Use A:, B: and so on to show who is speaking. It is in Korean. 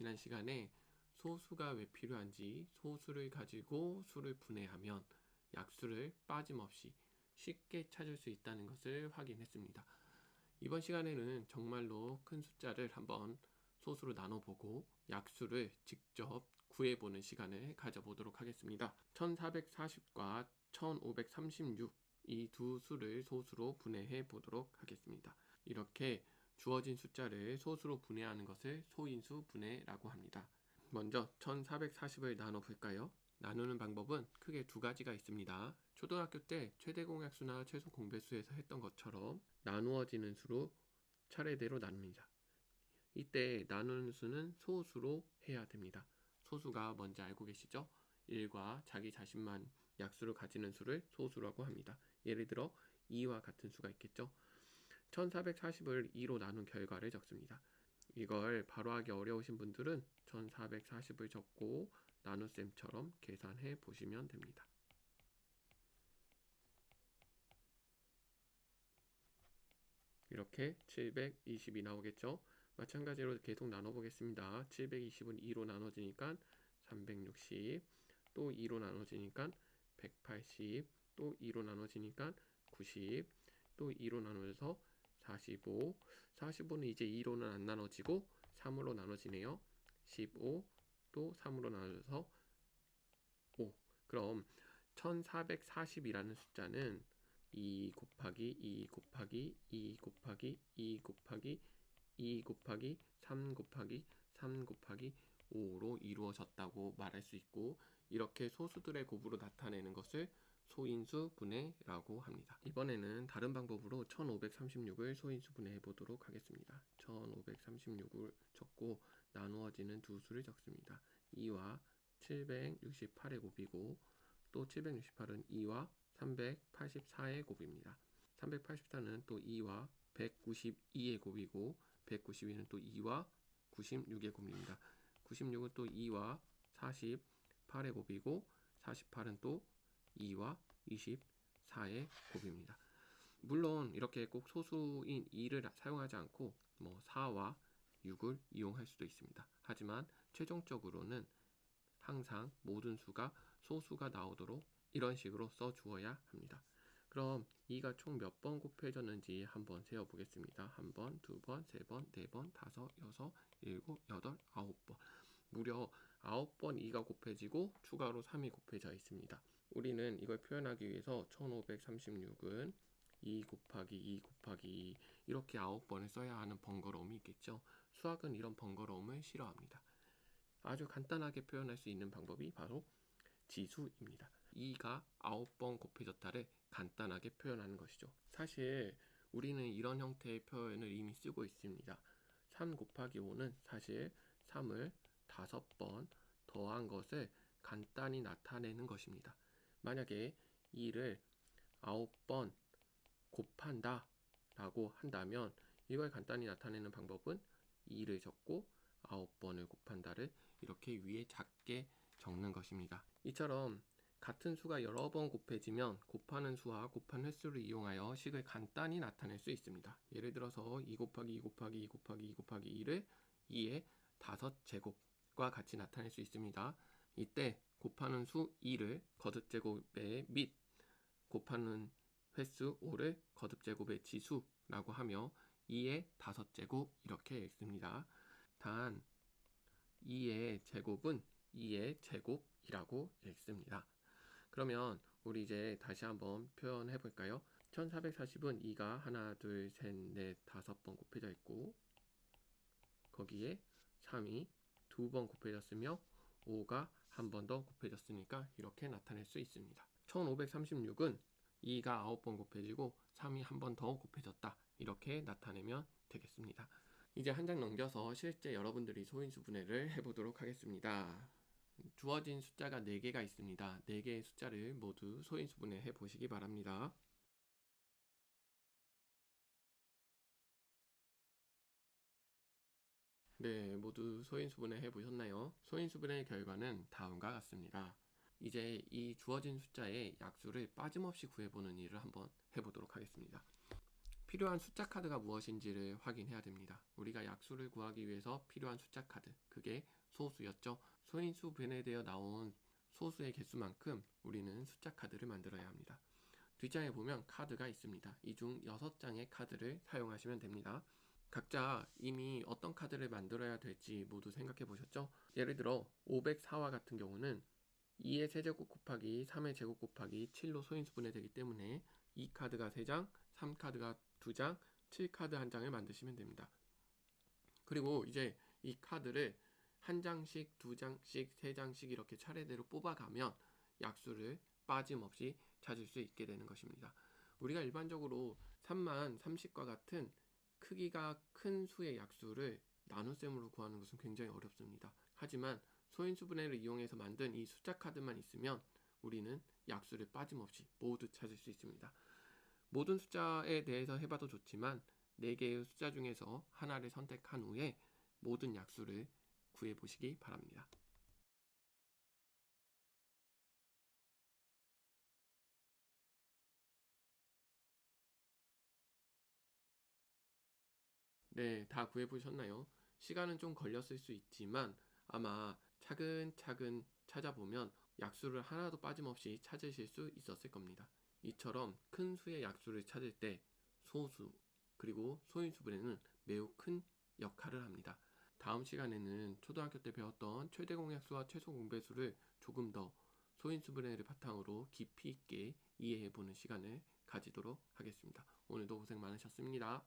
A: 지난 시간에 소수가 왜 필요한지 소수를 가지고 수를 분해하면 약수를 빠짐없이 쉽게 찾을 수 있다는 것을 확인했습니다. 이번 시간에는 정말로 큰 숫자를 한번 소수로 나눠보고 약수를 직접 구해보는 시간을 가져보도록 하겠습니다. 1440과 1536 이 두 수를 소수로 분해해 보도록 하겠습니다. 이렇게 주어진 숫자를 소수로 분해하는 것을 소인수 분해라고 합니다. 먼저 1440을 나눠 볼까요? 나누는 방법은 크게 두 가지가 있습니다. 초등학교 때 최대 공약수나 최소 공배수에서 했던 것처럼 나누어지는 수로 차례대로 나눕니다. 이때 나누는 수는 소수로 해야 됩니다. 소수가 뭔지 알고 계시죠? 1과 자기 자신만 약수를 가지는 수를 소수라고 합니다. 예를 들어 2와 같은 수가 있겠죠? 1440을 2로 나눈 결과를 적습니다. 이걸 바로 하기 어려우신 분들은 1440을 적고 나눗셈처럼 계산해 보시면 됩니다. 이렇게 720이 나오겠죠? 마찬가지로 계속 나눠보겠습니다. 720은 2로 나눠지니까 360, 또 2로 나눠지니까 180, 또 2로 나눠지니까 90, 또 2로 나눠져서 45, 45는 이제 2로는 안 나눠지고 3으로 나눠지네요. 15, 또 3으로 나눠져서 5. 그럼 1440이라는 숫자는 2 곱하기 2 곱하기 2 곱하기 2 곱하기 2 곱하기 3 곱하기 3 곱하기 5로 이루어졌다고 말할 수 있고 이렇게 소수들의 곱으로 나타내는 것을 소인수 분해라고 합니다. 이번에는 다른 방법으로 1536을 소인수 분해해 보도록 하겠습니다. 1536을 적고 나누어지는 두 수를 적습니다. 2와 768의 곱이고 또 768은 2와 384의 곱입니다. 384는 또 2와 192의 곱이고 192는 또 2와 96의 곱입니다. 96은 또 2와 48의 곱이고 48은 또 2와 24의 곱입니다. 물론 이렇게 꼭 소수인 2를 사용하지 않고 뭐 4와 6을 이용할 수도 있습니다. 하지만 최종적으로는 항상 모든 수가 소수가 나오도록 이런 식으로 써 주어야 합니다. 그럼 2가 총 몇 번 곱해졌는지 한번 세어 보겠습니다. 한 번, 두 번, 세 번, 네 번, 다섯, 여섯, 일곱, 여덟, 아홉 번. 무려 아홉 번 2가 곱해지고 추가로 3이 곱해져 있습니다. 우리는 이걸 표현하기 위해서 1536은 2 곱하기 2 곱하기 2 이렇게 아홉 번을 써야 하는 번거로움이 있겠죠. 수학은 이런 번거로움을 싫어합니다. 아주 간단하게 표현할 수 있는 방법이 바로 지수입니다. 2가 9번 곱해졌다를 간단하게 표현하는 것이죠. 사실 우리는 이런 형태의 표현을 이미 쓰고 있습니다. 3 곱하기 5는 사실 3을 5번 더한 것을 간단히 나타내는 것입니다. 만약에 2를 9번 곱한다 라고 한다면 이걸 간단히 나타내는 방법은 2를 적고 9번을 곱한다를 이렇게 위에 작게 적는 것입니다. 이처럼 같은 수가 여러 번 곱해지면 곱하는 수와 곱한 횟수를 이용하여 식을 간단히 나타낼 수 있습니다. 예를 들어서 2 곱하기 2 곱하기 2 곱하기 2 곱하기 2를 2의 5제곱과 같이 나타낼 수 있습니다. 이때 곱하는 수 2를 거듭제곱의 밑 곱하는 횟수 5를 거듭제곱의 지수라고 하며 2의 5제곱 이렇게 읽습니다. 단 2의 제곱은 2의 제곱이라고 읽습니다. 그러면 우리 이제 다시 한번 표현해 볼까요? 1440은 2가 하나, 둘, 셋, 넷, 다섯 번 곱해져 있고 거기에 3이 두 번 곱해졌으며 5가 한 번 더 곱해졌으니까 이렇게 나타낼 수 있습니다. 1536은 2가 9번 곱해지고 3이 한 번 더 곱해졌다. 이렇게 나타내면 되겠습니다. 이제 한 장 넘겨서 실제 여러분들이 소인수 분해를 해보도록 하겠습니다. 주어진 숫자가 4개가 있습니다. 4개의 숫자를 모두 소인수 분해해 보시기 바랍니다. 네, 모두 소인수분해 해보셨나요? 소인수분의 결과는 다음과 같습니다. 이제 이 주어진 숫자의 약수를 빠짐없이 구해보는 일을 한번 해보도록 하겠습니다. 필요한 숫자 카드가 무엇인지를 확인해야 됩니다. 우리가 약수를 구하기 위해서 필요한 숫자 카드, 그게 소수였죠. 소인수 분해되어 나온 소수의 개수만큼 우리는 숫자 카드를 만들어야 합니다. 뒷장에 보면 카드가 있습니다. 이 중 6장의 카드를 사용하시면 됩니다. 각자 이미 어떤 카드를 만들어야 될지 모두 생각해 보셨죠? 예를 들어 504와 같은 경우는 2의 세제곱 곱하기 3의 제곱 곱하기 7로 소인수분해 되기 때문에 2카드가 3장, 3카드가 2장, 7카드 한 장을 만드시면 됩니다. 그리고 이제 이 카드를 한 장씩, 두 장씩, 세 장씩 이렇게 차례대로 뽑아가면 약수를 빠짐없이 찾을 수 있게 되는 것입니다. 우리가 일반적으로 3만 30과 같은 크기가 큰 수의 약수를 나눗셈으로 구하는 것은 굉장히 어렵습니다. 하지만 소인수분해를 이용해서 만든 이 숫자 카드만 있으면 우리는 약수를 빠짐없이 모두 찾을 수 있습니다. 모든 숫자에 대해서 해봐도 좋지만 4개의 숫자 중에서 하나를 선택한 후에 모든 약수를 구해 보시기 바랍니다. 네, 다 구해 보셨나요? 시간은 좀 걸렸을 수 있지만 아마 차근차근 찾아보면 약수를 하나도 빠짐없이 찾으실 수 있었을 겁니다. 이처럼 큰 수의 약수를 찾을 때 소수 그리고 소인수분해는 매우 큰 역할을 합니다. 다음 시간에는 초등학교 때 배웠던 최대 공약수와 최소 공배수를 조금 더 소인수분해를 바탕으로 깊이 있게 이해해 보는 시간을 가지도록 하겠습니다. 오늘도 고생 많으셨습니다.